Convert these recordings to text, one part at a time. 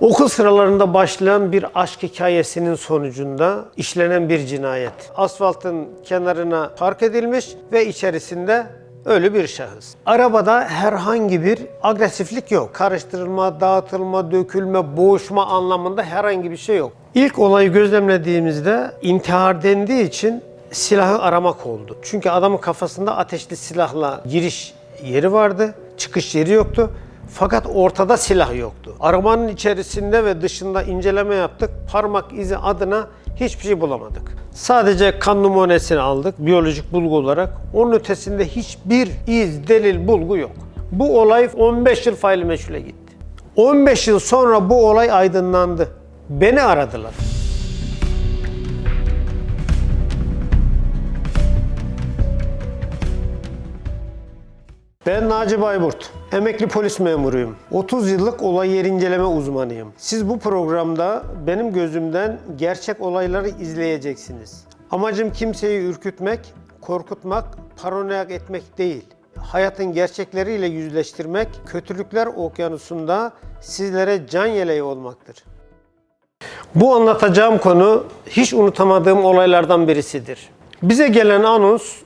Okul sıralarında başlayan bir aşk hikayesinin sonucunda işlenen bir cinayet. Asfaltın kenarına park edilmiş ve içerisinde ölü bir şahıs. Arabada herhangi bir agresiflik yok. Karıştırılma, dağıtılma, dökülme, boğuşma anlamında herhangi bir şey yok. İlk olayı gözlemlediğimizde intihar dendiği için silahı aramak oldu. Çünkü adamın kafasında ateşli silahla giriş yeri vardı, çıkış yeri yoktu. Fakat ortada silah yoktu. Arabanın içerisinde ve dışında inceleme yaptık. Parmak izi adına hiçbir şey bulamadık. Sadece kan numunesini aldık biyolojik bulgu olarak. Onun ötesinde hiçbir iz, delil, bulgu yok. Bu olay 15 yıl faili meçhule gitti. 15 yıl sonra bu olay aydınlandı. Beni aradılar. Ben Naci Bayburt. Emekli polis memuruyum. 30 yıllık olay yer inceleme uzmanıyım. Siz bu programda benim gözümden gerçek olayları izleyeceksiniz. Amacım kimseyi ürkütmek, korkutmak, paranoyak etmek değil. Hayatın gerçekleriyle yüzleştirmek, kötülükler okyanusunda sizlere can yeleği olmaktır. Bu anlatacağım konu hiç unutamadığım olaylardan birisidir. Bize gelen anons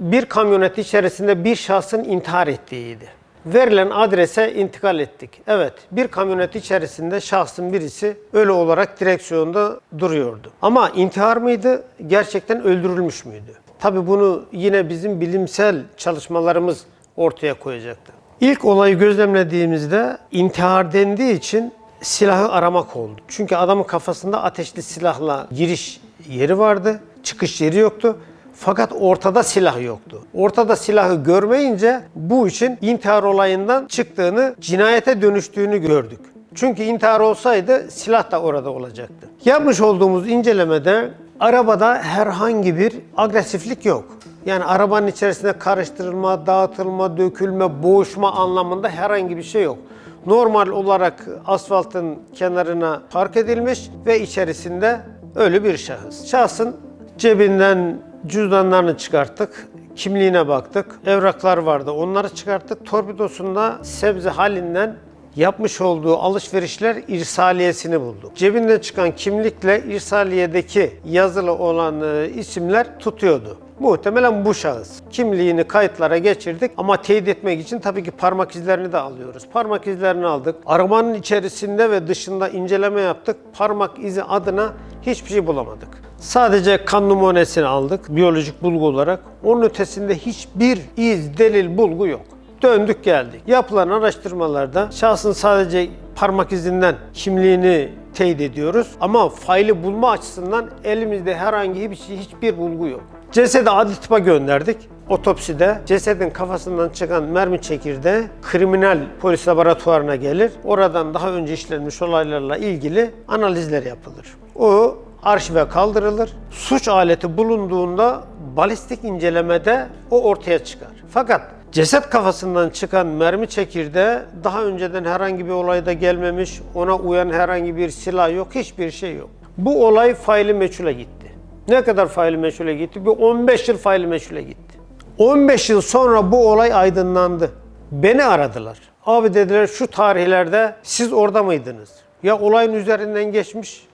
bir kamyonet içerisinde bir şahsın intihar ettiğiydi. Verilen adrese intikal ettik. Evet, bir kamyonet içerisinde şahsın birisi ölü olarak direksiyonda duruyordu. Ama intihar mıydı, gerçekten öldürülmüş müydü? Tabii bunu yine bizim bilimsel çalışmalarımız ortaya koyacaktı. İlk olayı gözlemlediğimizde intihar dendiği için silahı aramak oldu. Çünkü adamın kafasında ateşli silahla giriş yeri vardı, çıkış yeri yoktu. Fakat ortada silah yoktu. Ortada silahı görmeyince bu için intihar olayından çıktığını, cinayete dönüştüğünü gördük. Çünkü intihar olsaydı silah da orada olacaktı. Yapmış olduğumuz incelemede arabada herhangi bir agresiflik yok. Yani arabanın içerisinde karıştırılma, dağıtılma, dökülme, boğuşma anlamında herhangi bir şey yok. Normal olarak asfaltın kenarına park edilmiş ve içerisinde ölü bir şahıs. Şahsın cebinden cüzdanlarını çıkarttık. Kimliğine baktık. Evraklar vardı. Onları çıkarttık. Torpidosunda sebze halinden yapmış olduğu alışverişler irsaliyesini bulduk. Cebinden çıkan kimlikle irsaliyedeki yazılı olan e, isimler tutuyordu. Muhtemelen bu şahıs. Kimliğini kayıtlara geçirdik ama teyit etmek için tabii ki parmak izlerini de alıyoruz. Parmak izlerini aldık. Arabanın içerisinde ve dışında inceleme yaptık. Parmak izi adına hiçbir şey bulamadık. Sadece kan numunesini aldık biyolojik bulgu olarak. Onun ötesinde hiçbir iz, delil, bulgu yok. Döndük geldik. Yapılan araştırmalarda şahsın sadece parmak izinden kimliğini teyit ediyoruz. Ama faili bulma açısından elimizde herhangi bir şey, hiçbir bulgu yok. Cesedi adli tıpa gönderdik. Otopside cesedin kafasından çıkan mermi çekirdeği kriminal polis laboratuvarına gelir. Oradan daha önce işlenmiş olaylarla ilgili analizler yapılır. O arşive kaldırılır. Suç aleti bulunduğunda balistik incelemede o ortaya çıkar. Fakat ceset kafasından çıkan mermi çekirdeği daha önceden herhangi bir olayda gelmemiş, ona uyan herhangi bir silah yok, hiçbir şey yok. Bu olay faili meçhule gitti. Ne kadar faili meçhule gitti? Bir 15 yıl faili meçhule gitti. 15 yıl sonra bu olay aydınlandı. Beni aradılar. Abi dediler şu tarihlerde siz orada mıydınız? Ya olayın üzerinden geçmiş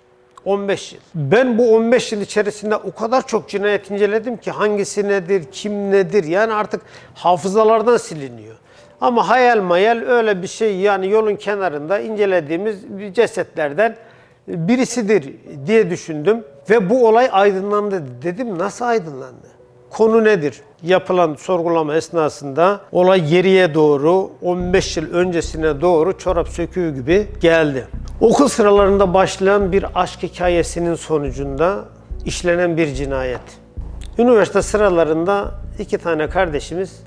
15 yıl. Ben bu 15 yıl içerisinde o kadar çok cinayet inceledim ki hangisi nedir, kim nedir yani artık hafızalardan siliniyor. Ama hayal mayal öyle bir şey yani yolun kenarında incelediğimiz cesetlerden birisidir diye düşündüm. Ve bu olay aydınlandı. Dedim nasıl aydınlandı? Konu nedir? Yapılan sorgulama esnasında olay geriye doğru 15 yıl öncesine doğru çorap söküğü gibi geldi. Okul sıralarında başlayan bir aşk hikayesinin sonucunda işlenen bir cinayet. Üniversite sıralarında iki tane kardeşimiz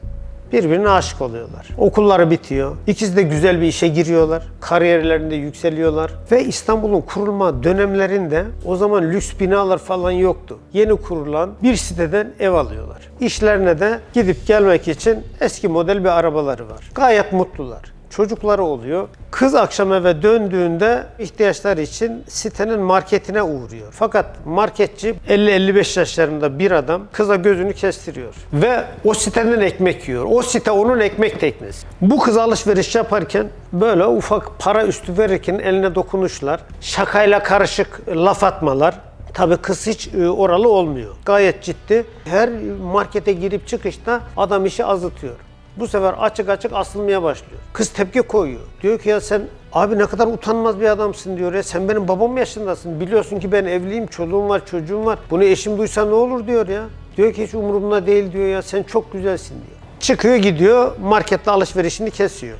birbirine aşık oluyorlar. Okulları bitiyor. İkisi de güzel bir işe giriyorlar. Kariyerlerinde yükseliyorlar. Ve İstanbul'un kurulma dönemlerinde o zaman lüks binalar falan yoktu. Yeni kurulan bir siteden ev alıyorlar. İşlerine de gidip gelmek için eski model bir arabaları var. Gayet mutlular. Çocukları oluyor. Kız akşam eve döndüğünde ihtiyaçları için sitenin marketine uğruyor. Fakat marketçi 50-55 yaşlarında bir adam kıza gözünü kestiriyor. Ve o siteden ekmek yiyor. O site onun ekmek teknesi. Bu kız alışveriş yaparken böyle ufak para üstü verirken eline dokunuşlar, şakayla karışık laf atmalar, Tabii kız hiç e, oralı olmuyor. Gayet ciddi. Her markete girip çıkışta adam işi azıtıyor. Bu sefer açık açık asılmaya başlıyor. Kız tepki koyuyor. Diyor ki ya sen abi ne kadar utanmaz bir adamsın diyor ya. Sen benim babam yaşındasın. Biliyorsun ki ben evliyim, çoluğum var, çocuğum var. Bunu eşim duysa ne olur diyor ya. Diyor ki hiç umurumda değil diyor ya. Sen çok güzelsin diyor. Çıkıyor gidiyor markette alışverişini kesiyor.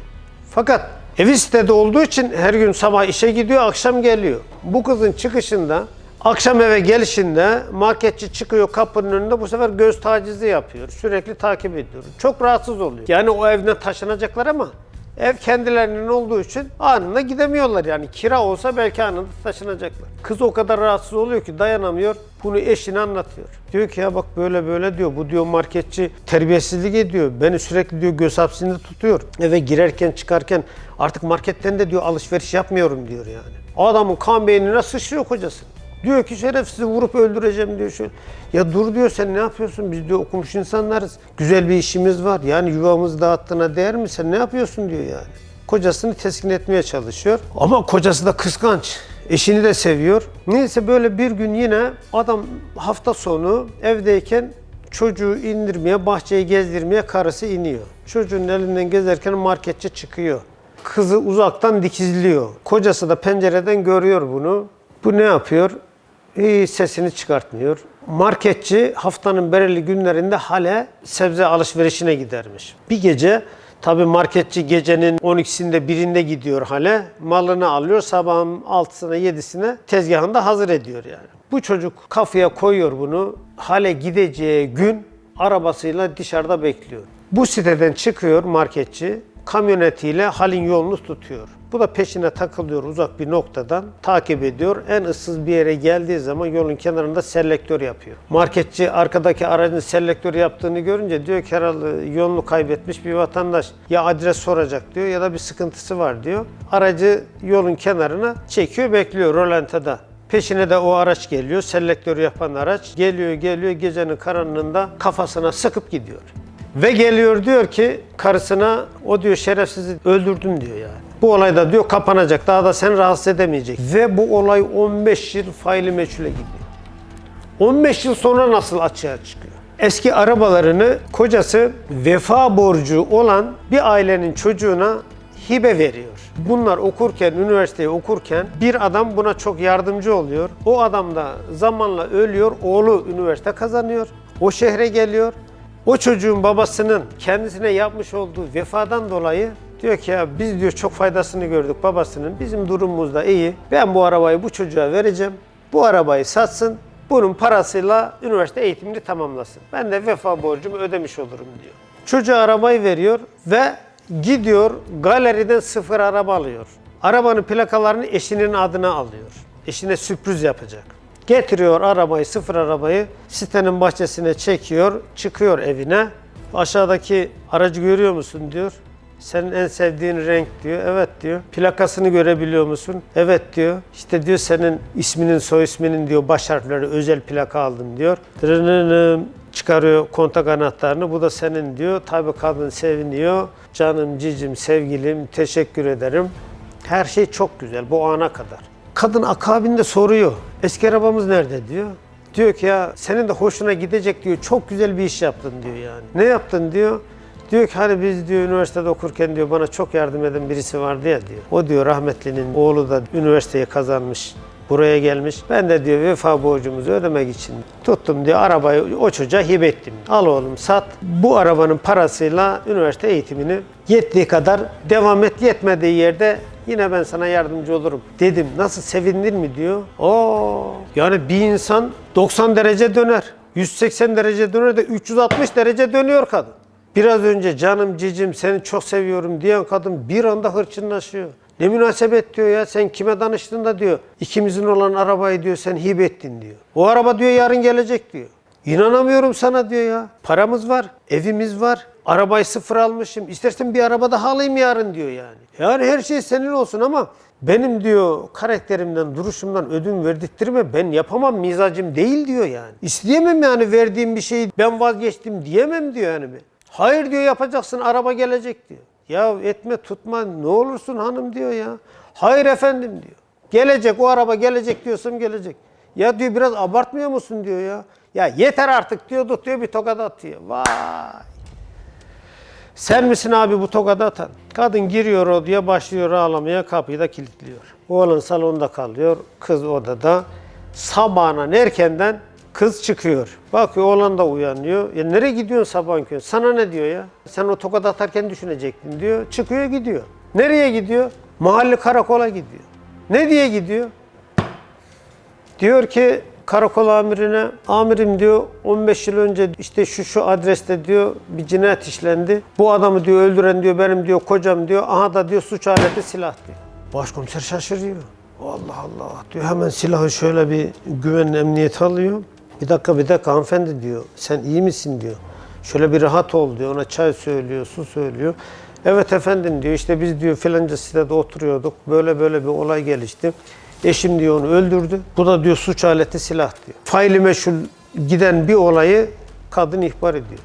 Fakat evi sitede olduğu için her gün sabah işe gidiyor, akşam geliyor. Bu kızın çıkışında Akşam eve gelişinde marketçi çıkıyor kapının önünde bu sefer göz tacizi yapıyor. Sürekli takip ediyor. Çok rahatsız oluyor. Yani o evden taşınacaklar ama ev kendilerinin olduğu için anında gidemiyorlar. Yani kira olsa belki anında taşınacaklar. Kız o kadar rahatsız oluyor ki dayanamıyor. Bunu eşine anlatıyor. Diyor ki ya bak böyle böyle diyor. Bu diyor marketçi terbiyesizlik ediyor. Beni sürekli diyor göz hapsinde tutuyor. Eve girerken çıkarken artık marketten de diyor alışveriş yapmıyorum diyor yani. Adamın kan beynine sıçrıyor kocası. Diyor ki şerefsizi vurup öldüreceğim diyor şöyle. Ya dur diyor sen ne yapıyorsun? Biz diyor okumuş insanlarız. Güzel bir işimiz var. Yani yuvamızı dağıttığına değer mi? Sen ne yapıyorsun diyor yani. Kocasını teskin etmeye çalışıyor. Ama kocası da kıskanç. Eşini de seviyor. Neyse böyle bir gün yine adam hafta sonu evdeyken çocuğu indirmeye, bahçeyi gezdirmeye karısı iniyor. Çocuğun elinden gezerken marketçi çıkıyor. Kızı uzaktan dikizliyor. Kocası da pencereden görüyor bunu. Bu ne yapıyor? Hiç sesini çıkartmıyor. Marketçi haftanın belirli günlerinde hale sebze alışverişine gidermiş. Bir gece tabi marketçi gecenin 12'sinde birinde gidiyor hale. Malını alıyor sabahın 6'sına 7'sine tezgahında hazır ediyor yani. Bu çocuk kafaya koyuyor bunu. Hale gideceği gün arabasıyla dışarıda bekliyor. Bu siteden çıkıyor marketçi kamyonetiyle halin yolunu tutuyor. Bu da peşine takılıyor uzak bir noktadan takip ediyor. En ıssız bir yere geldiği zaman yolun kenarında selektör yapıyor. Marketçi arkadaki aracın selektör yaptığını görünce diyor ki herhalde yolunu kaybetmiş bir vatandaş ya adres soracak diyor ya da bir sıkıntısı var diyor. Aracı yolun kenarına çekiyor bekliyor rolantada. Peşine de o araç geliyor. Selektörü yapan araç geliyor geliyor gecenin karanlığında kafasına sıkıp gidiyor. Ve geliyor diyor ki karısına o diyor şerefsizi öldürdüm diyor yani. Bu olay da diyor kapanacak. Daha da sen rahatsız edemeyecek. Ve bu olay 15 yıl faili meçhule gidiyor. 15 yıl sonra nasıl açığa çıkıyor? Eski arabalarını kocası vefa borcu olan bir ailenin çocuğuna hibe veriyor. Bunlar okurken, üniversiteyi okurken bir adam buna çok yardımcı oluyor. O adam da zamanla ölüyor. Oğlu üniversite kazanıyor. O şehre geliyor. O çocuğun babasının kendisine yapmış olduğu vefadan dolayı diyor ki ya biz diyor çok faydasını gördük babasının. Bizim durumumuz da iyi. Ben bu arabayı bu çocuğa vereceğim. Bu arabayı satsın. Bunun parasıyla üniversite eğitimini tamamlasın. Ben de vefa borcumu ödemiş olurum diyor. Çocuğa arabayı veriyor ve gidiyor galeriden sıfır araba alıyor. Arabanın plakalarını eşinin adına alıyor. Eşine sürpriz yapacak. Getiriyor arabayı, sıfır arabayı sitenin bahçesine çekiyor, çıkıyor evine. Aşağıdaki aracı görüyor musun diyor. Senin en sevdiğin renk diyor. Evet diyor. Plakasını görebiliyor musun? Evet diyor. İşte diyor senin isminin, soy isminin diyor baş harfleri özel plaka aldım diyor. Dırınınım çıkarıyor kontak anahtarını. Bu da senin diyor. Tabii kadın seviniyor. Canım, cicim, sevgilim, teşekkür ederim. Her şey çok güzel bu ana kadar. Kadın akabinde soruyor. Eski arabamız nerede diyor. Diyor ki ya senin de hoşuna gidecek diyor. Çok güzel bir iş yaptın diyor yani. Ne yaptın diyor. Diyor ki hani biz diyor üniversitede okurken diyor bana çok yardım eden birisi vardı ya diyor. O diyor rahmetlinin oğlu da üniversiteyi kazanmış. Buraya gelmiş. Ben de diyor vefa borcumuzu ödemek için tuttum diyor arabayı o çocuğa hibe ettim. Al oğlum sat. Bu arabanın parasıyla üniversite eğitimini yettiği kadar devam et. Yetmediği yerde yine ben sana yardımcı olurum dedim. Nasıl sevinir mi diyor. Oo yani bir insan 90 derece döner. 180 derece döner de 360 derece dönüyor kadın. Biraz önce canım cicim seni çok seviyorum diyen kadın bir anda hırçınlaşıyor. Ne münasebet diyor ya sen kime danıştın da diyor. İkimizin olan arabayı diyor sen hibe ettin diyor. O araba diyor yarın gelecek diyor. İnanamıyorum sana diyor ya. Paramız var, evimiz var, Arabayı sıfır almışım. İstersen bir araba daha alayım yarın diyor yani. Yani her şey senin olsun ama benim diyor karakterimden, duruşumdan ödün verdirttirme. Ben yapamam mizacım değil diyor yani. İsteyemem yani verdiğim bir şeyi ben vazgeçtim diyemem diyor yani. Hayır diyor yapacaksın araba gelecek diyor. Ya etme tutma ne olursun hanım diyor ya. Hayır efendim diyor. Gelecek o araba gelecek diyorsam gelecek. Ya diyor biraz abartmıyor musun diyor ya. Ya yeter artık diyor tutuyor bir tokat atıyor. Vay. Sen misin abi bu tokadı atan? Kadın giriyor odaya başlıyor ağlamaya kapıyı da kilitliyor. Oğlan salonda kalıyor. Kız odada. Sabahına erkenden kız çıkıyor. Bakıyor oğlan da uyanıyor. Ya nereye gidiyorsun sabahın körü? Sana ne diyor ya? Sen o tokadı atarken düşünecektin diyor. Çıkıyor gidiyor. Nereye gidiyor? Mahalle karakola gidiyor. Ne diye gidiyor? Diyor ki karakol amirine, amirim diyor 15 yıl önce işte şu şu adreste diyor bir cinayet işlendi. Bu adamı diyor öldüren diyor benim diyor kocam diyor. Aha da diyor suç aleti silah diyor. Başkomiser şaşırıyor. Allah Allah diyor hemen silahı şöyle bir güvenli emniyete alıyor. Bir dakika bir dakika hanımefendi diyor. Sen iyi misin diyor. Şöyle bir rahat ol diyor. Ona çay söylüyor, su söylüyor. Evet efendim diyor işte biz diyor filanca sitede oturuyorduk. Böyle böyle bir olay gelişti. Eşim diyor onu öldürdü. Bu da diyor suç aleti silah diyor. Faili meşhur giden bir olayı kadın ihbar ediyor.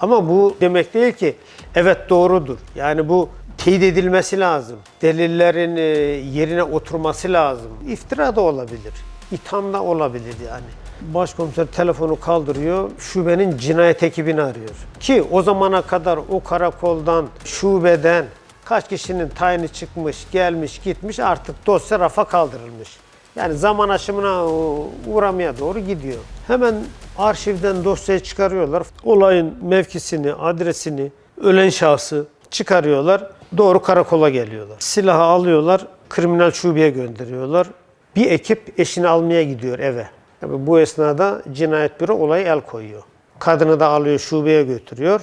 Ama bu demek değil ki evet doğrudur. Yani bu teyit edilmesi lazım. Delillerin e, yerine oturması lazım. İftira da olabilir. İtham da olabilir yani. Başkomiser telefonu kaldırıyor, şubenin cinayet ekibini arıyor. Ki o zamana kadar o karakoldan, şubeden kaç kişinin tayini çıkmış, gelmiş, gitmiş artık dosya rafa kaldırılmış. Yani zaman aşımına uğramaya doğru gidiyor. Hemen arşivden dosyayı çıkarıyorlar. Olayın mevkisini, adresini, ölen şahsı çıkarıyorlar. Doğru karakola geliyorlar. Silahı alıyorlar, kriminal şubeye gönderiyorlar. Bir ekip eşini almaya gidiyor eve. Tabii bu esnada cinayet büro olaya el koyuyor. Kadını da alıyor şubeye götürüyor.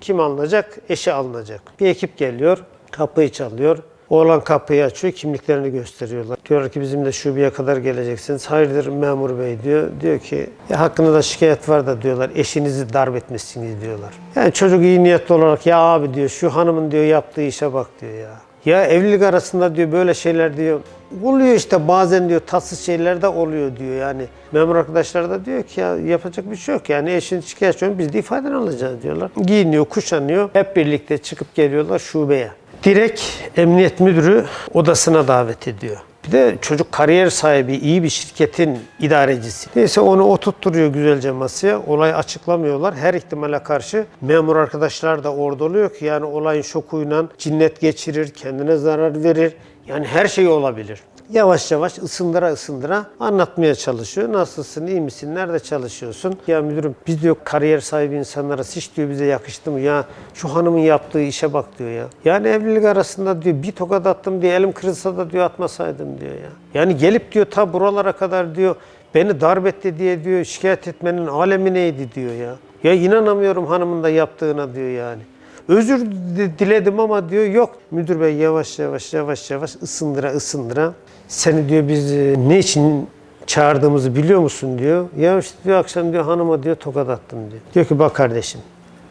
Kim alınacak? Eşi alınacak. Bir ekip geliyor, kapıyı çalıyor. Oğlan kapıyı açıyor, kimliklerini gösteriyorlar. Diyorlar ki bizim de şubeye kadar geleceksiniz. Hayırdır memur bey diyor. Diyor ki ya hakkında şikayet var da diyorlar eşinizi darp etmişsiniz diyorlar. Yani çocuk iyi niyetli olarak ya abi diyor şu hanımın diyor yaptığı işe bak diyor ya. Ya evlilik arasında diyor böyle şeyler diyor oluyor işte bazen diyor tatsız şeyler de oluyor diyor yani. Memur arkadaşlar da diyor ki ya yapacak bir şey yok yani eşin şikayetçi olun biz de ifadeni alacağız diyorlar. Giyiniyor, kuşanıyor. Hep birlikte çıkıp geliyorlar şubeye. Direkt emniyet müdürü odasına davet ediyor. Bir de çocuk kariyer sahibi, iyi bir şirketin idarecisi. Neyse onu oturtturuyor güzelce masaya. Olayı açıklamıyorlar. Her ihtimale karşı memur arkadaşlar da orada oluyor ki yani olayın şokuyla cinnet geçirir, kendine zarar verir. Yani her şey olabilir. Yavaş yavaş ısındıra ısındıra anlatmaya çalışıyor. Nasılsın, iyi misin, nerede çalışıyorsun? Ya müdürüm biz diyor kariyer sahibi insanlara hiç diyor bize yakıştı mı? Ya şu hanımın yaptığı işe bak diyor ya. Yani evlilik arasında diyor bir tokat attım diye elim kırılsa da diyor atmasaydım diyor ya. Yani gelip diyor ta buralara kadar diyor beni darp diye diyor şikayet etmenin alemi neydi diyor ya. Ya inanamıyorum hanımın da yaptığına diyor yani. Özür di- diledim ama diyor yok. Müdür bey yavaş yavaş yavaş yavaş ısındıra ısındıra. Seni diyor biz e, ne için çağırdığımızı biliyor musun diyor. Ya işte diyor akşam diyor hanıma diyor tokat attım diyor. Diyor ki bak kardeşim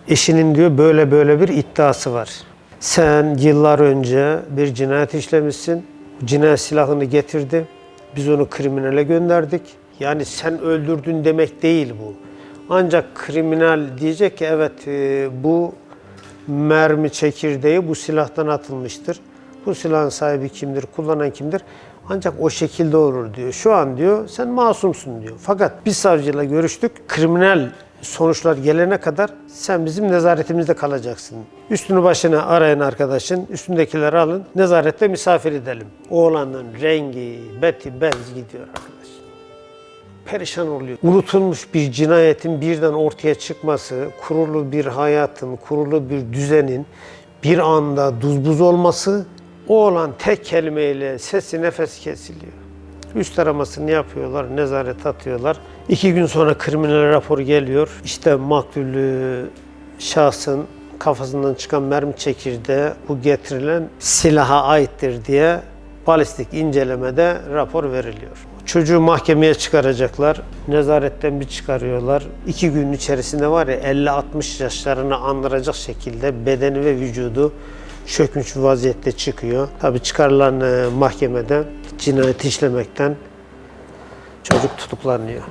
eşinin diyor böyle böyle bir iddiası var. Sen yıllar önce bir cinayet işlemişsin. Cinayet silahını getirdi. Biz onu kriminale gönderdik. Yani sen öldürdün demek değil bu. Ancak kriminal diyecek ki evet e, bu mermi çekirdeği bu silahtan atılmıştır. Bu silahın sahibi kimdir, kullanan kimdir? Ancak o şekilde olur diyor. Şu an diyor sen masumsun diyor. Fakat biz savcıyla görüştük. Kriminal sonuçlar gelene kadar sen bizim nezaretimizde kalacaksın. Üstünü başına arayın arkadaşın, üstündekileri alın, nezarette misafir edelim. Oğlanın rengi, beti, benzi gidiyor arkadaş perişan oluyor. Unutulmuş bir cinayetin birden ortaya çıkması, kurulu bir hayatın, kurulu bir düzenin bir anda duz buz olması, o olan tek kelimeyle sesi nefes kesiliyor. Üst aramasını yapıyorlar, nezaret atıyorlar. İki gün sonra kriminal rapor geliyor. İşte maktulü şahsın kafasından çıkan mermi çekirdeği bu getirilen silaha aittir diye balistik incelemede rapor veriliyor. Çocuğu mahkemeye çıkaracaklar. Nezaretten bir çıkarıyorlar. İki günün içerisinde var ya 50-60 yaşlarını andıracak şekilde bedeni ve vücudu çökmüş vaziyette çıkıyor. Tabii çıkarılan e, mahkemeden cinayet işlemekten çocuk tutuklanıyor.